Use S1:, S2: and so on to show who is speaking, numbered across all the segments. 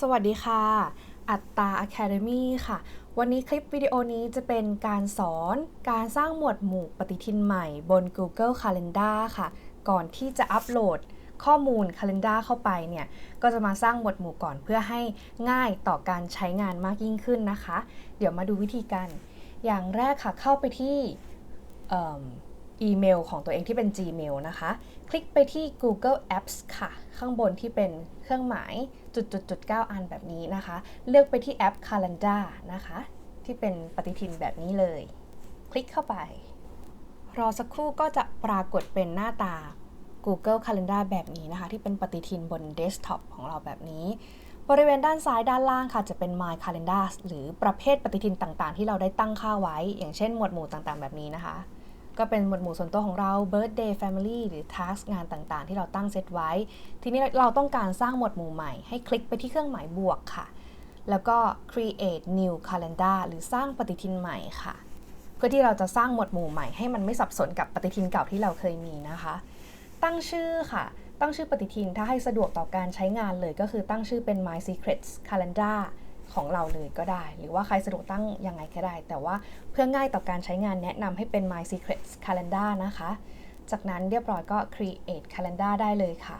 S1: สวัสดีค่ะ อัตตา Academy ค่ะ วันนี้คลิปวิดีโอนี้จะเป็นการสอนการสร้างหมวดหมู่ปฏิทินใหม่บน Google Calendar ค่ะ ก่อนที่จะอัปโหลดข้อมูล Calendar เข้าไปเนี่ย ก็จะมาสร้างหมวดหมู่ก่อนเพื่อให้ง่ายต่อการใช้งานมากยิ่งขึ้นนะคะ เดี๋ยวมาดูวิธีกัน อย่างแรกค่ะเข้าไปที่ อีเมลของตัวเองที่เป็น Gmail นะคะ คลิกไปที่ Google Apps ค่ะ ข้างบนที่เป็นเครื่องหมายจุดๆๆ9อันแบบนี้นะคะ เลือกไปที่แอป Calendar นะคะ ที่เป็นปฏิทินแบบนี้เลย คลิกเข้าไป รอสักครู่ก็จะปรากฏเป็นหน้าตา Google Calendar แบบนี้นะคะ ที่เป็นปฏิทินบนเดสก์ท็อปของเราแบบนี้ บริเวณด้านซ้ายด้านล่างค่ะจะเป็น My Calendar หรือประเภทปฏิทินต่างๆ ที่เราได้ตั้งค่าไว้ อย่างเช่นหมวดหมู่ต่างๆ แบบนี้นะคะ ก็เป็นหมวดหมู่ส่วนตัวของเรา birthday family หรือ task งานต่างๆ ที่เราตั้งเซตไว้ ทีนี้เราต้องการสร้างหมวดหมู่ใหม่ ให้คลิกไปที่เครื่องหมายบวกค่ะ แล้วก็ create new calendar หรือสร้างปฏิทินใหม่ค่ะ เพื่อที่เราจะสร้างหมวดหมู่ใหม่ให้มันไม่สับสนกับปฏิทินเก่าที่เราเคยมีนะคะ ตั้งชื่อค่ะ ตั้งชื่อปฏิทินถ้าให้สะดวกต่อการใช้งานเลยก็คือตั้งชื่อเป็น My Secrets Calendar ของเราเลยก็ได้ หรือว่าใครสะดวกตั้งยังไงก็ได้ แต่ว่าเพื่อง่ายต่อการใช้งานแนะนำให้เป็น My Secrets Calendar นะคะ จากนั้นเรียบร้อยก็ create calendar ได้เลยค่ะ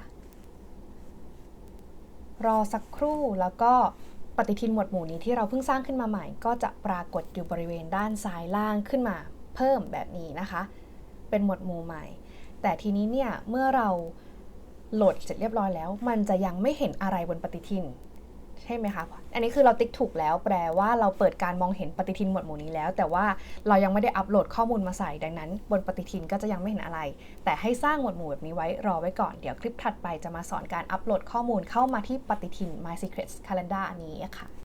S1: รอสักครู่แล้วก็ปฏิทินหมวดหมู่นี้ที่เราเพิ่งสร้างขึ้นมาใหม่ ก็จะปรากฏอยู่บริเวณด้านซ้ายล่างขึ้นมาเพิ่มแบบนี้นะคะ เป็นหมวดหมู่ใหม่ แต่ทีนี้เนี่ยเมื่อเราโหลดเสร็จเรียบร้อยแล้ว มันจะยังไม่เห็นอะไรบนปฏิทิน ใช่ไหมคะ อันนี้คือเราติ๊กถูกแล้วแปลว่าเราเปิดการมองเห็นปฏิทินหมวดหมู่นี้แล้ว แต่ว่าเรายังไม่ได้อัปโหลดข้อมูลมาใส่ดังนั้น บนปฏิทินก็จะยังไม่เห็นอะไร แต่ให้สร้างหมวดหมู่แบบนี้ไว้รอไว้ก่อนเดี๋ยวคลิปถัดไปจะมาสอนการอัปโหลดข้อมูลเข้ามาที่ปฏิทิน My Secrets Calendar อันนี้ค่ะ